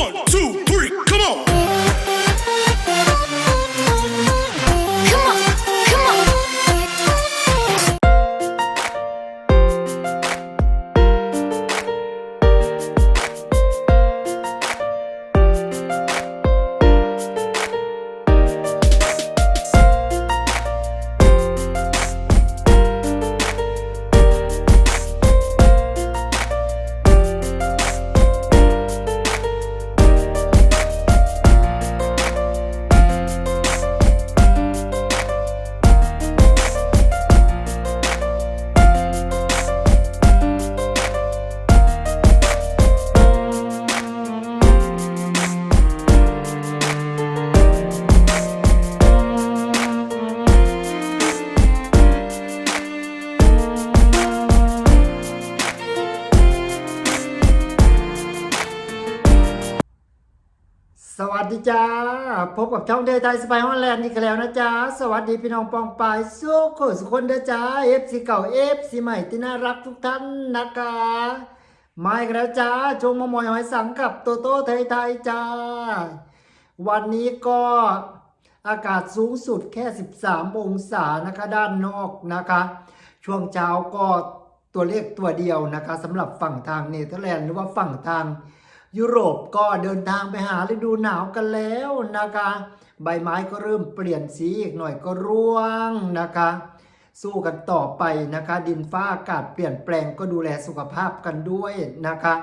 One, two, ดีจ้า พบกับช่องเดย์ไทยสไปฮอลแลนด์อีกแล้วนะจ๊ะสวัสดีพี่น้องปองปายสุขสุขคนเด้อจ้าเอฟซีเก่าเอฟซีใหม่ที่น่ารักทุกท่านนะคะมาอีกแล้วจ้าชงมามอยหอยสังกับโตโต้ไทยไทยจ้า วันนี้ก็อากาศสูงสุดแค่ 13 องศานะคะด้านนอกนะคะ ช่วงเช้าก็ตัวเลขตัวเดียวนะคะสำหรับฝั่งทางเนเธอร์แลนด์หรือว่าฝั่งทาง ยุโรปก็เดินทางไปหาฤดูหนาวกันแล้วนะคะ ใบไม้ก็เริ่มเปลี่ยนสีอีกหน่อยก็ร่วงนะคะ สู้กันต่อไปนะคะ ดินฟ้าอากาศเปลี่ยนแปลงก็ดูแลสุขภาพกันด้วยนะคะ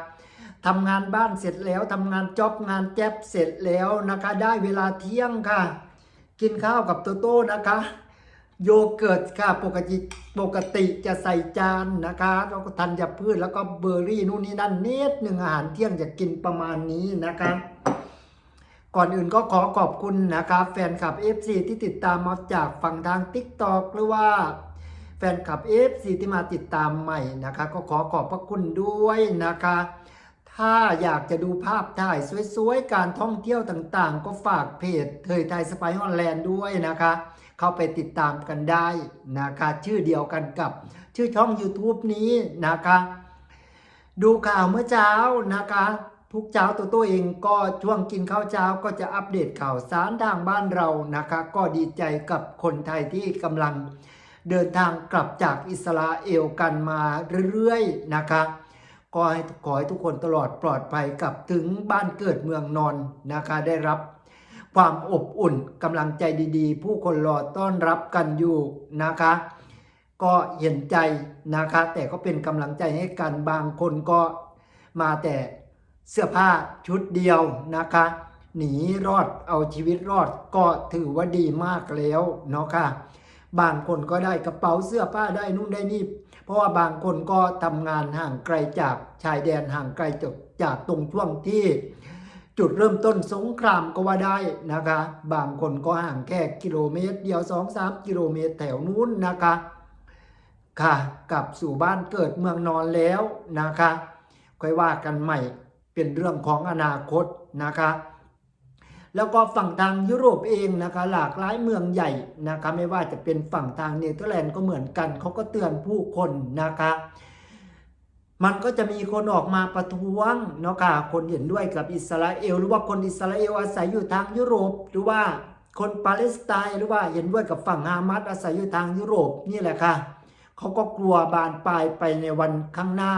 ทำงานบ้านเสร็จแล้วทำงานจ็อบงานแจ๊บเสร็จแล้วนะคะ ได้เวลาเที่ยงค่ะ กินข้าวกับโตโต้นะคะ โยเกิร์ตค่ะปกติปกติจะใส่จานนะคะแล้วก็ธัญพืชแล้วก็เบอร์รี่นู่นนี่นั่นนิดหนึ่งอาหารเที่ยงจะกินประมาณนี้นะคะก่อนอื่นก็ขอขอบคุณนะคะแฟนคลับ FC ที่ติดตามมาจากฝั่งทาง TikTok หรือว่าแฟนคลับ FC ที่มาติดตามใหม่นะคะ ก็ขอขอบพระคุณด้วยนะคะ ถ้าอยากจะดูภาพถ่ายสวยๆ การท่องเที่ยวต่างๆ ก็ฝากเพจเทยไทยสไปฮอลแลนด์ด้วยนะคะ เข้าไปติดตามกันได้นะคะชื่อเดียวกันกับชื่อช่อง YouTube นี้นะคะ ดูข่าวเมื่อเช้านะคะ ทุกเช้าตัวตัวเองก็ช่วงกินข้าวเช้าก็จะอัปเดตข่าวสารทางบ้านเรานะคะ ก็ดีใจกับคนไทยที่กำลังเดินทางกลับจากอิสราเอลกันมาเรื่อยๆนะคะก็ให้ขอให้ทุกคนตลอดปลอดภัยกลับถึงบ้านเกิดเมืองนอนนะคะได้รับ ความอบอุ่นกำลังใจดีๆ ผู้คนรอต้อนรับกันอยู่นะคะ ก็เห็นใจนะคะ แต่ก็เป็นกำลังใจให้กันบางคนก็มาแต่เสื้อผ้าชุดเดียวนะคะ หนีรอดเอาชีวิตรอดก็ถือว่าดีมากแล้วเนาะค่ะบางคนก็ได้กระเป๋าเสื้อผ้าได้นู่นได้นี่ เพราะว่าบางคนก็ทำงานห่างไกลจากชายแดนห่างไกลจากจากตรงช่วงที่ จุดเริ่มต้นสงครามก็ว่าได้นะคะ บางคนก็ห่างแค่กิโลเมตร เดียว 2-3 กิโลเมตรแถวนู้นนะคะ ค่ะ กลับสู่บ้านเกิดเมืองนอนแล้วนะคะ ค่อยว่ากันใหม่เป็นเรื่องของอนาคตนะคะ แล้วก็ฝั่งทางยุโรปเองนะคะ หลากหลายเมืองใหญ่นะคะ ไม่ว่าจะเป็นฝั่งทางเนเธอร์แลนด์ก็เหมือนกันเขาก็เตือนผู้คนนะคะ มันก็จะมีคนออกมาประท้วงเนาะค่ะคนเห็นด้วยกับอิสราเอล หรือว่าคนอิสราเอลอาศัยอยู่ทางยุโรป หรือว่าคนปาเลสไตน์หรือว่าเห็นด้วยกับฝั่งฮามาสอาศัยอยู่ทางยุโรปนี่แหละค่ะเขาก็กลัวบานปลายไปในวันข้างหน้า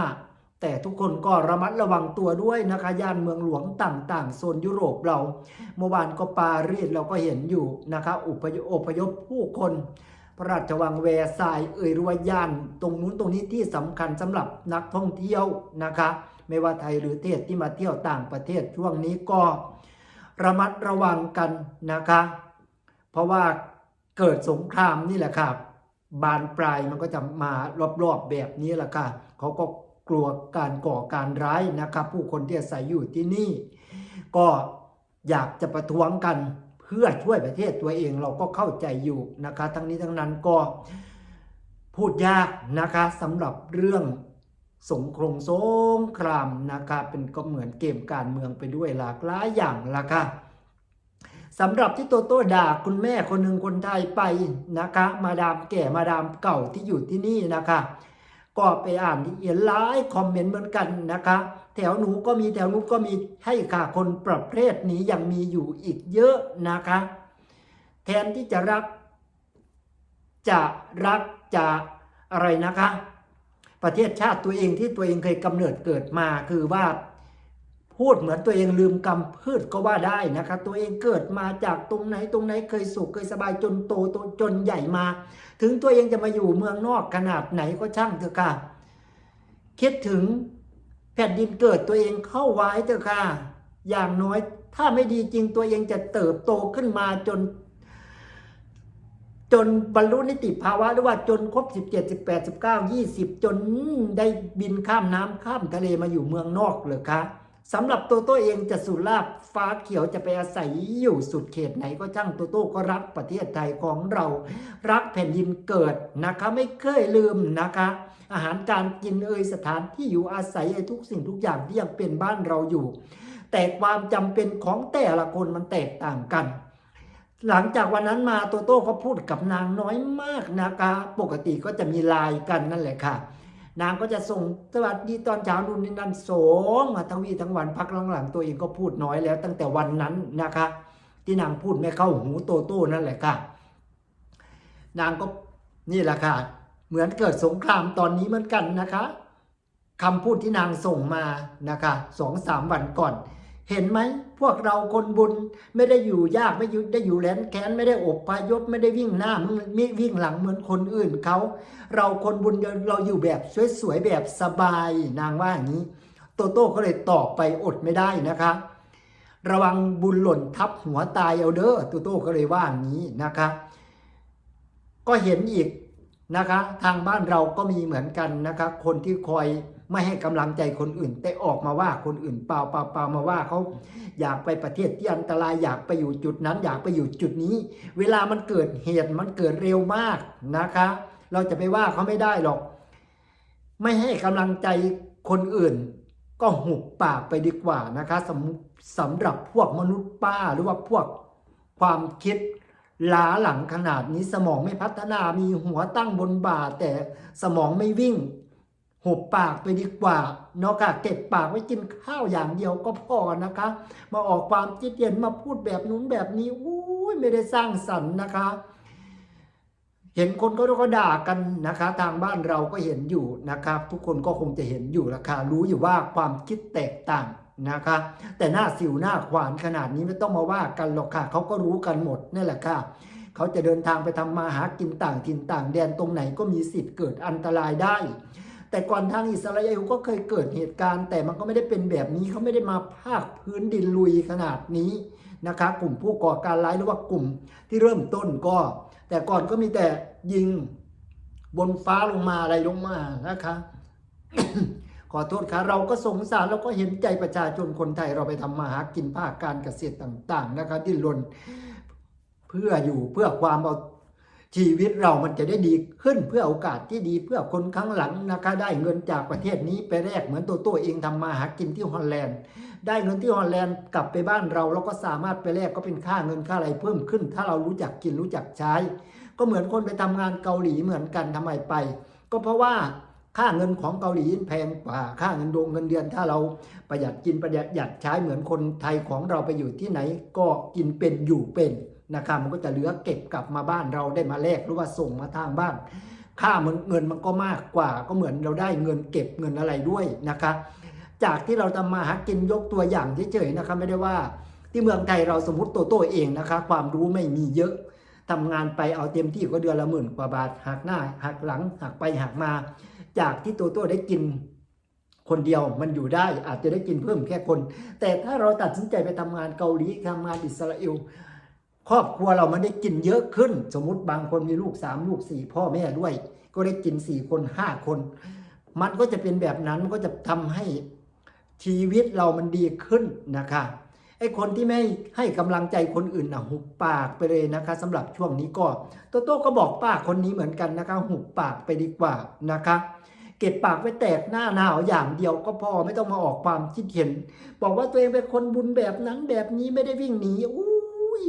แต่ทุกคนก็ระมัดระวังตัวด้วยนะคะย่านเมืองหลวงต่างๆโซนยุโรปเราเมื่อวานก็ปารีสเราก็เห็นอยู่นะคะอุปยอพยพผู้คน พระราชวังแวร์ซายเอ่ยรือว่าย่านตรงนู้นตรงนี้ที่สำคัญสำหรับนักท่องเที่ยวนะคะ ไม่ว่าไทยหรือเทศที่มาเที่ยวต่างประเทศช่วงนี้ก็ระมัดระวังกันนะคะ เพราะว่าเกิดสงครามนี่แหละครับบานปลายมันก็จะมารอบๆแบบนี้แหละค่ะเขาก็กลัวการก่อการร้ายนะครับ ผู้คนที่อาศัยอยู่ที่นี่ ก็อยากจะประท้วงกัน พื่อช่วยประเทศตัวเองเราก็เข้าใจอยู่นะคะ ทั้งนี้ทั้งนั้นก็พูดยากนะคะสำหรับเรื่องสงครามสงครามนะคะเป็นก็เหมือนเกมการเมืองไปด้วยหลากหลายอย่างละค่ะสำหรับที่โตโต้ด่าคุณแม่คนหนึ่งคนไทยไปนะคะ มาดามแก่มาดามเก่าที่อยู่ที่นี่นะคะ ก็ไปอ่านเขียนหลายคอมเมนต์เหมือนกันนะคะ แถวหนูก็มีแถวนู้นก็มีให้ค่ะคนประเภทนี้ยังมีอยู่อีกเยอะนะคะ แทนที่จะรัก จะรักจะอะไรนะคะ ประเทศชาติตัวเองที่ตัวเองเคยกำเนิดเกิดมาคือว่า พูดเหมือนตัวเองลืมกำพืชก็ว่าได้นะคะ ตัวเองเกิดมาจากตรงไหนตรงไหนเคยสุขเคยสบายจนโตจนจนใหญ่มา ถึงตัวเองจะมาอยู่เมืองนอกขนาดไหนก็ช่างเถอะค่ะคิดถึงแผ่นดินเกิดตัวเองเข้าไว้เถอะค่ะ อย่างน้อยถ้าไม่ดีจริงตัวเองจะเติบโตขึ้นมาจน จนบรรลุนิติภาวะหรือว่าจนครบ17 18 19 20 จนได้บินข้ามน้ำข้ามทะเลมาอยู่เมืองนอกเลยคะ สำหรับตัวโต้เองจะสุราบฟ้าเขียวจะไปอาศัยอยู่สุดเขตไหนก็ช่างตัวโต้ก็รักประเทศไทยของเรา รักแผ่นดินเกิดนะคะไม่เคยลืมนะคะ อาหารการกินเอ่ยสถานที่อยู่อาศัยทุกสิ่งทุกอย่างที่ยังเป็นบ้านเราอยู่ แต่ความจำเป็นของแต่ละคนมันแตกต่างกัน หลังจากวันนั้นมาโตโต้ก็พูดกับนางน้อยมากนะคะ ปกติก็จะมีไลน์กันนั่นแหละค่ะ นางก็จะส่งสวัสดีตอนเช้านู่นนี่นั่นสงมาทั้งวีทั้งวันพักหลังๆตัวเองก็พูดน้อยแล้ว ตั้งแต่วันนั้นนะคะ ที่นางพูดไม่เข้าหูโตโต้นั่นแหละค่ะ นางก็นี่แหละค่ะ เหมือนเกิดสงครามตอนนี้เหมือนกันนะคะคำพูดที่นางส่งมานะคะสองสามวันก่อน เห็นไหมพวกเราคนบุญไม่ได้อยู่ยากไม่ได้อยู่แหลนแค้นไม่ได้อบพยพไม่ได้วิ่งหน้าไม่วิ่งหลังเหมือนคนอื่นเขา เราคนบุญเราอยู่แบบสวยๆแบบสบายนางว่าอย่างนี้ โตโต้ก็เลยตอบไปอดไม่ได้นะคะ ระวังบุญหล่นทับหัวตายเอาเด้อโตโต้ก็เลยว่าอย่างนี้นะคะ ก็เห็นอีกนะคะ ทางบ้านเราก็มีเหมือนกันนะคะ คนที่คอย ไม่ให้กำลังใจคนอื่น แต่ออกมาว่าคนอื่นเปล่าเปล่าเปล่ามาว่าเขาอยากไปประเทศที่อันตรายอยากไปอยู่จุดนั้น อยากไปอยู่จุดนี้ เวลามันเกิดเหตุมันเกิดเร็วมากนะคะ เราจะไปว่าเขาไม่ได้หรอก ไม่ให้กำลังใจคนอื่น ก็หุบปากไปดีกว่านะคะสำสำหรับพวกมนุษย์ป้าหรือว่าพวกความคิดล้าหลังขนาดนี้สมองไม่พัฒนามีหัวตั้งบนบ่าแต่สมองไม่วิ่ง หุบปากไปดีกว่าเนาะค่ะเก็บปากไว้กินข้าวอย่างเดียวก็พอนะคะ มาออกความคิดเห็นมาพูดแบบนู้นแบบนี้อุ้ยไม่ได้สร้างสรรค์นะคะ เห็นคนก็ก็ด่ากันนะคะ ทางบ้านเราก็เห็นอยู่นะครับ ทุกคนก็คงจะเห็นอยู่ราคารู้อยู่ว่าความคิดแตกต่างนะคะ แต่หน้าสิวหน้าขวานขนาดนี้ไม่ต้องมาว่ากันหรอกค่ะเขาก็รู้กันหมดนี่แหละค่ะเขาจะเดินทางไปทำมาหากินต่างถิ่นต่างแดนตรงไหนก็มีสิทธิ์เกิดอันตรายได้ แต่ก่อนทางอิสราเอลก็เคยเกิดเหตุการณ์ แต่มันก็ไม่ได้เป็นแบบนี้เขาไม่ได้มาภาคพื้นดินลุยขนาดนี้นะคะกลุ่มผู้ก่อการร้ายหรือว่ากลุ่มที่เริ่มต้นก็ แต่ก่อนก็มีแต่ยิงบนฟ้าลงมาอะไรลงมานะคะขอโทษค่ะเราก็สงสารเราก็เห็นใจประชาชนคนไทยเราไปทำมาหากินภาคการเกษตรต่าง ๆ นะคะดิ้นรนเพื่ออยู่เพื่อความเอา ชีวิตเรามันจะได้ดีขึ้นเพื่อโอกาสที่ดีเพื่อคนข้างหลังนะคะได้เงินจากประเทศนี้ไปแลกเหมือนตัวตัวเองทำมาหากินที่ฮอลแลนด์ ได้เงินที่ฮอลแลนด์กลับไปบ้านเราเราก็สามารถไปแลกก็เป็นค่าเงินค่าอะไรเพิ่มขึ้น ถ้าเรารู้จักกินรู้จักใช้ ก็เหมือนคนไปทำงานเกาหลีเหมือนกันทำไมไป ก็เพราะว่าค่าเงินของเกาหลีแพงกว่าค่าเงินดวงเงินเดือน ถ้าเราประหยัดกินประหยัดใช้เหมือนคนไทยของเราไปอยู่ที่ไหน ก็กินเป็นอยู่เป็น นะครับมันก็จะเหลือเก็บกลับมาบ้านเราได้มาแลกหรือว่าส่งมาทางบ้าน ค่ามันเงินมันก็มากกว่า ก็เหมือนเราได้เงินเก็บเงินอะไรด้วยนะคะจากที่เราทำมาหากินยกตัวอย่างเฉยๆนะคะไม่ได้ว่า ที่เมืองไทยเราสมมติตัวโตเองนะคะ ความรู้ไม่มีเยอะทำงานไปเอาเต็มที่ก็เดือนละหมื่นกว่าบาทหักหน้าหักหลังหักไปหักมา จากที่ตัวโตได้กินคนเดียวมันอยู่ได้อาจจะได้กินเพิ่มแค่คน แต่ถ้าเราตัดสินใจไปทำงานเกาหลีทำงานอิสราเอล ครอบครัวเรามันได้กินเยอะขึ้น สมมติบางคนมีลูกสามลูกสี่พ่อแม่ด้วย ก็ได้กินสี่คนห้าคน มันก็จะเป็นแบบนั้นมันก็จะทำให้ชีวิตเรามันดีขึ้นนะคะไอ้คนที่ไม่ให้กำลังใจคนอื่นนะหุบปากไปเลยนะคะสำหรับช่วงนี้ก็โตโต้ก็บอกป้าคนนี้เหมือนกันนะคะ หุบปากไปดีกว่านะคะ เก็บปากไว้แตกหน้าหนาวอย่างเดียวก็พอไม่ต้องมาออกความคิดเห็น บอกว่าตัวเองเป็นคนบุญแบบนั้นแบบนี้ไม่ได้วิ่งหนีอุ้ย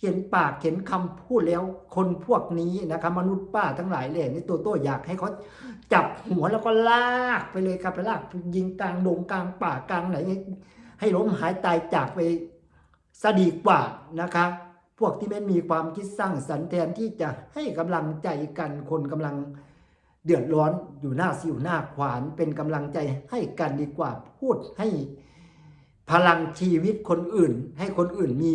เห็นปากเห็นคำพูดแล้วคนพวกนี้นะคะมนุษย์ป้าทั้งหลายเลยนี่ตัวโต้อยากให้เขาจับหัวแล้วก็ลากไปเลยครับไปลากยิงกลางดงกลางป่ากลางไหน ให้ล้มหายตายจากไปซะดีกว่านะคะพวกที่ไม่มีความคิดสร้างสรรค์แทนที่จะให้กำลังใจกันคนกำลังเดือดร้อนอยู่หน้าสิวหน้าขวานเป็นกำลังใจให้กันดีกว่าพูดให้พลังชีวิตคนอื่น ให้คนอื่นมี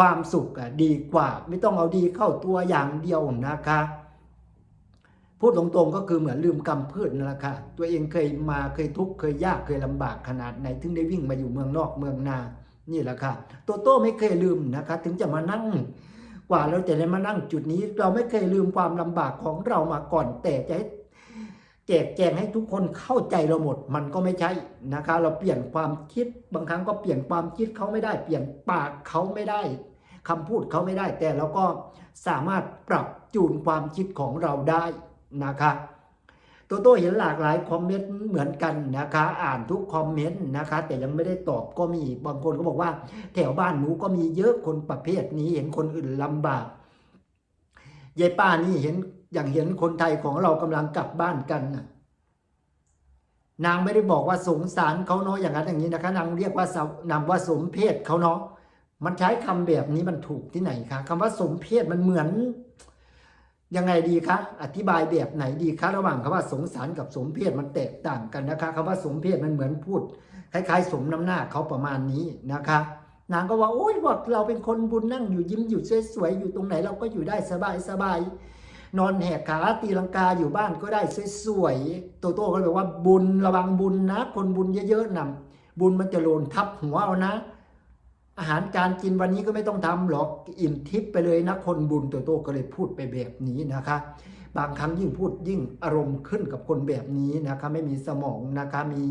ความสุขอะดีกว่า ไม่ต้องเอาดีเข้าตัวอย่างเดียวนะคะพูดตรงๆก็คือเหมือนลืมกำพืชนั่นแหละค่ะ ตัวเองเคยมาเคยทุกข์เคยยากเคยลำบากขนาดไหน ถึงได้วิ่งมาอยู่เมืองนอกเมืองนา นี่แหละค่ะ โตโต้ไม่เคยลืมนะคะ ถึงจะมานั่ง กว่าเราจะได้มานั่งจุดนี้ เราไม่เคยลืมความลำบากของเรามาก่อน แต่จะให้แจกแจงให้ทุกคนเข้าใจเราหมด มันก็ไม่ใช่นะคะ เราเปลี่ยนความคิด บางครั้งก็เปลี่ยนความคิดเขาไม่ได้ เปลี่ยนปากเขาไม่ได้ คำพูดเขาไม่ได้ แต่เราก็สามารถปรับจูนความคิดของเราได้นะคะโตโต้เห็นหลากหลายคอมเมนต์เหมือนกันนะคะ อ่านทุกคอมเมนต์นะคะ แต่ยังไม่ได้ตอบก็มีบางคนก็บอกว่า แถวบ้านหนูก็มีเยอะคนประเภทนี้เห็นคนอื่นลำบากยายป้านี่เห็นอย่างเห็นคนไทยของเรากำลังกลับบ้านกันน่ะนางไม่ได้บอกว่าสงสารเขาเนาะอย่างนั้นอย่างนี้นะคะ นางเรียกว่าสวนำว่าสมเพศเขาเนาะ มันใช้คำแบบนี้มันถูกที่ไหนคะคำว่าสมเพศมันเหมือน ยังไงดีคะอธิบายแบบไหนดีคะระหว่างคำว่าสงสารกับสมเพศมันแตกต่างกันนะคะคำว่าสมเพศมันเหมือนพูดคล้ายๆ สมน้ำหน้าเขาประมาณนี้นะคะนางก็ว่าโอ้ยบอกเราเป็นคนบุญนั่งอยู่ยิ้มอยู่สวยๆอยู่ตรงไหนเราก็อยู่ได้สบายสบายๆนอนแหกขาตีลังกาอยู่บ้านก็ได้สวยๆโตโต้ก็เลยบอกว่าบุญระวังบุญนะ คนบุญเยอะๆนำบุญมันจะโลนทับหัวเอานะ อาหารการกินวันนี้ก็ไม่ต้องทำหรอกอิ่มทิพย์ไปเลยนะคนบุญโตโตก็เลยพูดไปแบบนี้นะคะ บางครั้งยิ่งพูดยิ่งอารมณ์ขึ้นกับคนแบบนี้นะคะ ไม่มีสมองนะคะมี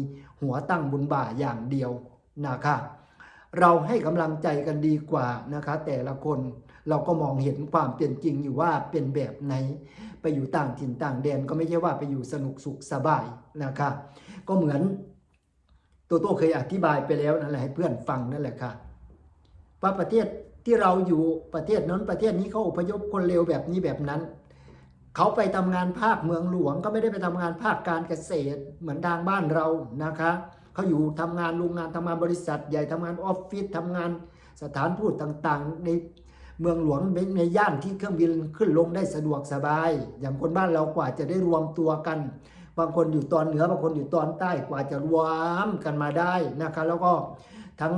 หัวตั้งบนบ่าอย่างเดียวนะคะ เราให้กำลังใจกันดีกว่านะคะ แต่ละคนเราก็มองเห็นความเป็นจริงอยู่ว่าเป็นแบบไหน ไปอยู่ต่างถิ่นต่างแดนก็ไม่ใช่ว่าไปอยู่สนุกสุขสบายนะคะ ก็เหมือนโตโตเคยอธิบายไปแล้วนั่นแหละให้เพื่อนฟังนั่นแหละค่ะ ว่าประเทศที่เราอยู่ประเทศนั้นประเทศนี้เขาอพยพคนเร็วแบบนี้แบบนั้น เขาไปทำงานภาคเมืองหลวงก็ไม่ได้ไปทำงานภาคการเกษตรเหมือนทางบ้านเรานะคะเขาอยู่ทำงานโรงงานทำงานบริษัท ใหญ่ทำงานออฟฟิศทำงานสถานทูตต่างๆ ในเมืองหลวงในย่านที่เครื่องบินขึ้นลงได้สะดวกสบาย อย่างคนบ้านเรากว่าจะได้รวมตัวกัน บางคนอยู่ตอนเหนือบางคนอยู่ตอนใต้กว่าจะรวมกันมาได้นะคะแล้วก็ทั้ง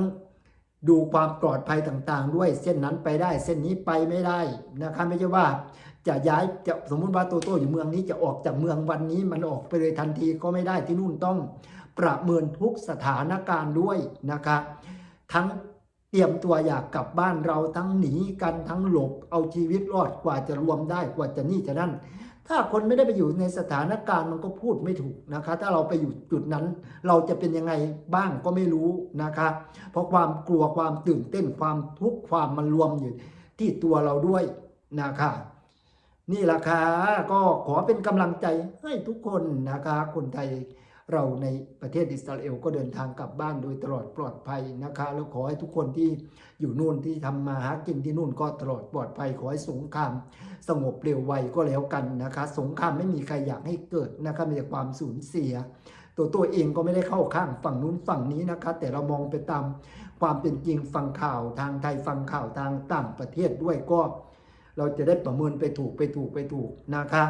ดูความปลอดภัยต่างๆ ด้วยเส้นนั้นไปได้ เส้นนี้ไปไม่ได้นะคะไม่ใช่ว่า จะย้ายจะสมมุติว่าโตโต้อยู่เมืองนี้จะออกจากเมืองวันนี้มันออกไปเลยทันทีก็ไม่ได้ที่นู่นต้องประเมินทุกสถานการณ์ด้วยนะคะทั้งเตรียมตัวอยากกลับบ้านเราทั้งหนีกันทั้งหลบเอาชีวิตรอดกว่าจะรวมได้กว่าจะนี่จะนั่น ถ้าคนไม่ได้ไปอยู่ในสถานการณ์มันก็พูดไม่ถูกนะคะ ถ้าเราไปอยู่จุดนั้น เราจะเป็นยังไงบ้างก็ไม่รู้นะคะ เพราะความกลัวความตื่นเต้นความทุกข์ความมันรวมอยู่ที่ตัวเราด้วยนะคะนี่แหละค่ะก็ขอเป็นกำลังใจให้ทุกคนนะคะ คนไทย เราในประเทศอิสราเอลก็เดินทางกลับบ้านโดยตลอดปลอดภัยนะคะ แล้วขอให้ทุกคนที่อยู่นู่นที่ทำมาหากินที่นู่นก็ตลอดปลอดภัย ขอให้สงครามสงบเร็วไวก็แล้วกันนะคะ สงครามไม่มีใครอยากให้เกิดนะคะมีแต่ความสูญเสีย ตัวตัวเองก็ไม่ได้เข้าข้างฝั่งนู้นฝั่งนี้นะคะ แต่เรามองไปตามความเป็นจริงฟังข่าวทางไทยฟังข่าวทางต่างประเทศด้วยก็ เราจะได้ประเมินไปถูกไปถูกไปถูกนะคะ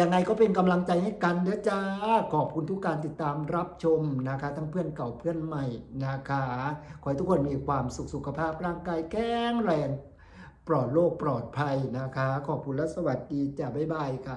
ยังไงก็เป็นกำลังใจให้กันนะจ้าขอบคุณทุกการติดตามรับชมนะคะ ทั้งเพื่อนเก่าเพื่อนใหม่นะคะ ขอให้ทุกคนมีความสุขสุขภาพร่างกายแข็งแรงปลอดโรคปลอดภัยนะคะ ขอบคุณและสวัสดีจ้าบ๊ายบายค่ะ